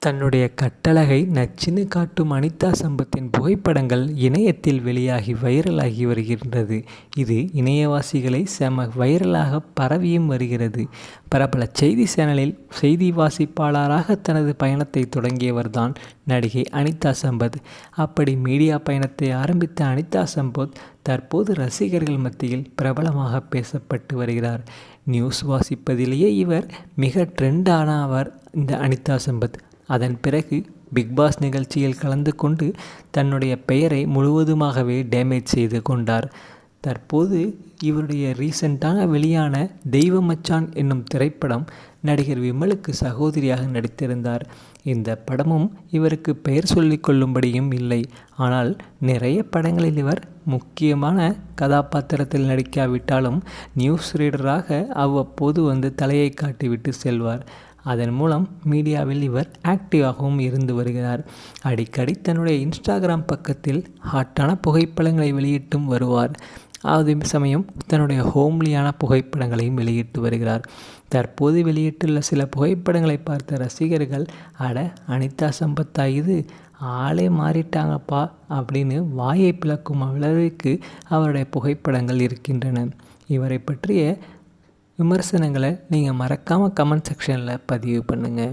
தன்னுடைய கட்டழகை நச்சுன்னு காட்டும் அனிதா சம்பத்தின் புகைப்படங்கள் இணையத்தில் வெளியாகி வைரலாகி வருகின்றது. இது இணையவாசிகளை செம வைரலாக பரவியும் வருகிறது. பிரபல செய்தி சேனலில் செய்தி வாசிப்பாளராக தனது பயணத்தை தொடங்கியவர்தான் நடிகை அனிதா சம்பத். அப்படி மீடியா பயணத்தை ஆரம்பித்த அனிதா சம்பத் தற்போது ரசிகர்கள் மத்தியில் பிரபலமாக பேசப்பட்டு வருகிறார். நியூஸ் வாசிப்பதிலேயே இவர் மிக ட்ரெண்டானவர் இந்த அனிதா சம்பத். அதன் பிறகு பிக்பாஸ் நிகழ்ச்சியில் கலந்து கொண்டு தன்னுடைய பெயரை முழுவதுமாகவே டேமேஜ் செய்து கொண்டார். தற்போது இவருடைய ரீசெண்டாக வெளியான தெய்வ மச்சான் என்னும் திரைப்படம் நடிகர் விமலுக்கு சகோதரியாக நடித்திருந்தார். இந்த படமும் இவருக்கு பெயர் சொல்லிக்கொள்ளும்படியும் இல்லை. ஆனால் நிறைய படங்களில் இவர் முக்கியமான கதாபாத்திரத்தில் நடிக்காவிட்டாலும் நியூஸ் ரீடராக அவ்வப்போது வந்து தலையை காட்டிவிட்டு செல்வார். அதன் மூலம் மீடியாவில் இவர் ஆக்டிவாகவும் இருந்து வருகிறார். அடிக்கடி தன்னுடைய இன்ஸ்டாகிராம் பக்கத்தில் ஹாட்டான புகைப்படங்களை வெளியிட்டும் வருவார். அதே சமயம் தன்னுடைய ஹோம்லியான புகைப்படங்களையும் வெளியிட்டு வருகிறார். தற்போது வெளியிட்டுள்ள சில புகைப்படங்களை பார்த்த ரசிகர்கள் அட அனிதா சம்பத்தா இது ஆளே மாறிட்டாங்கப்பா அப்படின்னு வாயை பிளக்கும் அளவிற்கு அவருடைய புகைப்படங்கள் இருக்கின்றன. இவரை பற்றிய விமர்சனங்களை நீங்கள் மறக்காமல் கமெண்ட் செக்ஷனில் பதிவு பண்ணுங்கள்